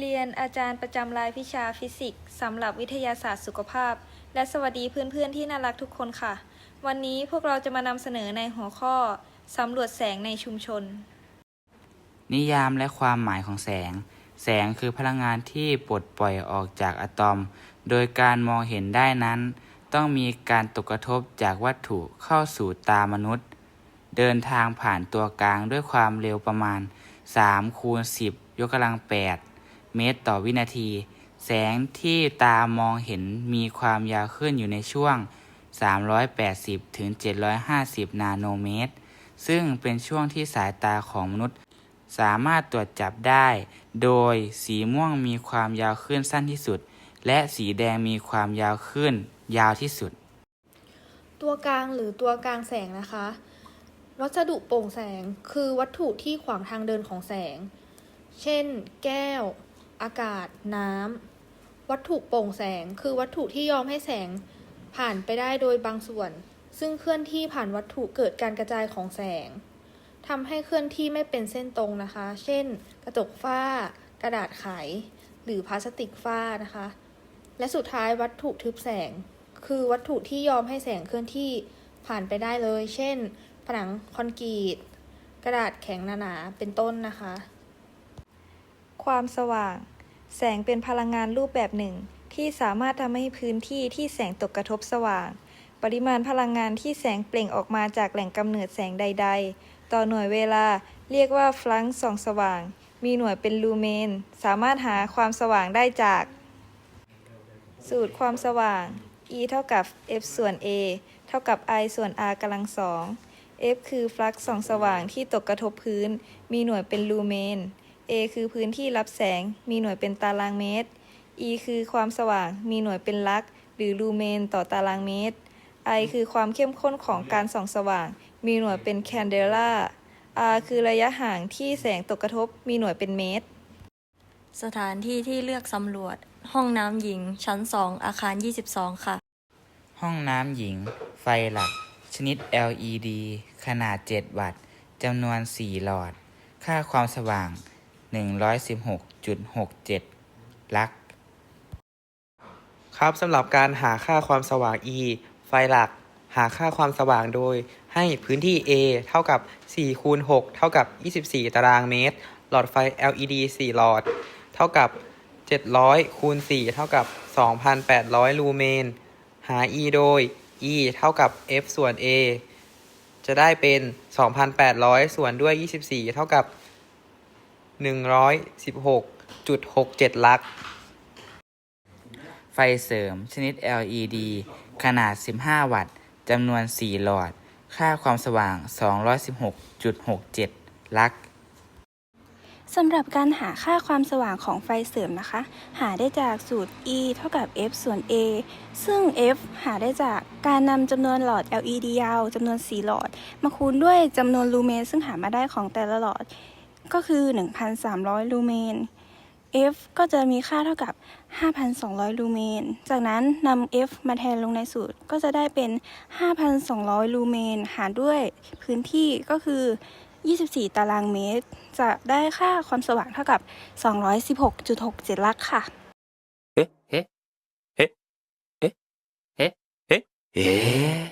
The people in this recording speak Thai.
เรียนอาจารย์ประจำรายวิชาฟิสิกส์สำหรับวิทยาศาสตร์สุขภาพ และสวัสดีเพื่อนๆที่น่ารักทุกคนค่ะ วันนี้พวกเราจะมานำเสนอในหัวข้อสำรวจแสงในชุมชน นิยามและความหมายของแสง แสงคือพลังงานที่ปลดปล่อยออกจากอะตอม โดยการมองเห็นได้นั้น ต้องมีการตกกระทบจากวัตถุเข้าสู่ตามนุษย์ เดินทางผ่านตัวกลางด้วยความเร็วประมาณ3คูณ10ยกกำลัง8 เมตรต่อวินาที แสงที่ตามองเห็นมีความยาวขึ้นอยู่ในช่วง 380 ถึง 750 นาโนเมตร ซึ่งเป็นช่วงที่สายตาของมนุษย์ สามารถตรวจจับได้ โดยสีม่วงมีความยาวขึ้นสั้นที่สุด และสีแดงมีความยาวขึ้นยาวที่สุด ตัวกลางหรือตัวกลางแสงนะคะวัสดุโปร่งแสงคือวัตถุที่ขวางทางเดินของแสง เช่น แก้ว อากาศ น้ำ วัตถุโปร่งแสง คือวัตถุที่ยอมให้แสงผ่านไปได้โดยบางส่วน ซึ่งเคลื่อนที่ผ่านวัตถุเกิดการกระจายของแสงทำให้เคลื่อนที่ไม่เป็นเส้นตรงนะคะ เช่น กระจกฝ้า กระดาษไข หรือพลาสติกฝ้านะคะ และสุดท้ายวัตถุทึบแสง คือวัตถุที่ยอมให้แสงเคลื่อนที่ผ่านไปได้เลย เช่น ผนังคอนกรีต กระดาษแข็งหนาๆ เป็นต้นนะคะ ความสว่าง แสงเป็นพลังงานรูปแบบหนึ่ง ที่สามารถทำให้พื้นที่ที่แสงตกกระทบสว่าง ปริมาณพลังงานที่แสงเปล่งออกมาจากแหล่งกำเนิดแสงใด ๆ ต่อหน่วยเวลาเรียกว่าฟลังก์ส่องสว่าง มีหน่วยเป็นลูเมน สามารถหาความสว่างได้จาก สูตรความสว่าง E เท่ากับ F ส่วน A เท่ากับ I ส่วน R กำลังสอง F คือฟลักซ์ส่องสว่างที่ตกกระทบพื้น มีหน่วยเป็นลูเมน A คือพื้นที่รับแสง มีหน่วยเป็นตารางเมตร E คือความสว่าง มีหน่วยเป็นลัก หรือลูเมนต่อตารางเมตร I คือความเข้มข้นของการส่องสว่าง มีหน่วยเป็นแคนเดล่า R คือระยะห่างที่แสงตกกระทบ มีหน่วยเป็นเมตร สถานที่ที่เลือกสำรวจ ห้องน้ำหญิง ชั้น 2 อาคาร 22 ค่ะ ห้องน้ำหญิง ไฟหลัก ชนิด LED ขนาด 7 วัตต์จำนวน 4 หลอด ค่าความสว่าง 116.67ลัก ครับสำหรับการหาค่าความสว่าง E ไฟหลัก หาค่าความสว่างโดย ให้พื้นที่ A เท่ากับ4คูณ6เท่ากับ 24 ตารางเมตร หลอดไฟ LED 4 หลอด เท่ากับ 700คูณ4เท่ากับ 2,800 ลูเมน หา E โดย E เท่ากับ F ส่วน A จะได้เป็น 2,800 ส่วนด้วย 24 เท่ากับ 116.67 ลัก ไฟเสริมชนิด LED ขนาด 15 วัตต์ จำนวน 4 หลอด ค่าความสว่าง 216.67 ลักสำหรับการหาค่าความสว่างของไฟเสริมนะคะ หาได้จากสูตร E เท่ากับ F ส่วน A ซึ่ง F หาได้จากการนำจำนวนหลอด LED ยาวจำนวน 4 หลอด มาคูณด้วยจำนวนลูเมนซึ่งหามาได้ของแต่ละหลอด ก็คือ 1,300 ลูเมน f ก็จะมีค่าเท่ากับ 5,200 ลูเมน จากนั้นนำ f มาแทนลงในสูตร ก็จะได้เป็น 5,200 ลูเมน หารด้วยพื้นที่ก็คือ 24 ตารางเมตร จะได้ค่าความสว่างเท่ากับ 216.67 ลักค่ะ เอ๊ะ เอ๊ะ เอ๊ะ เอ๊ะ เอ๊ะ เอ๊ะ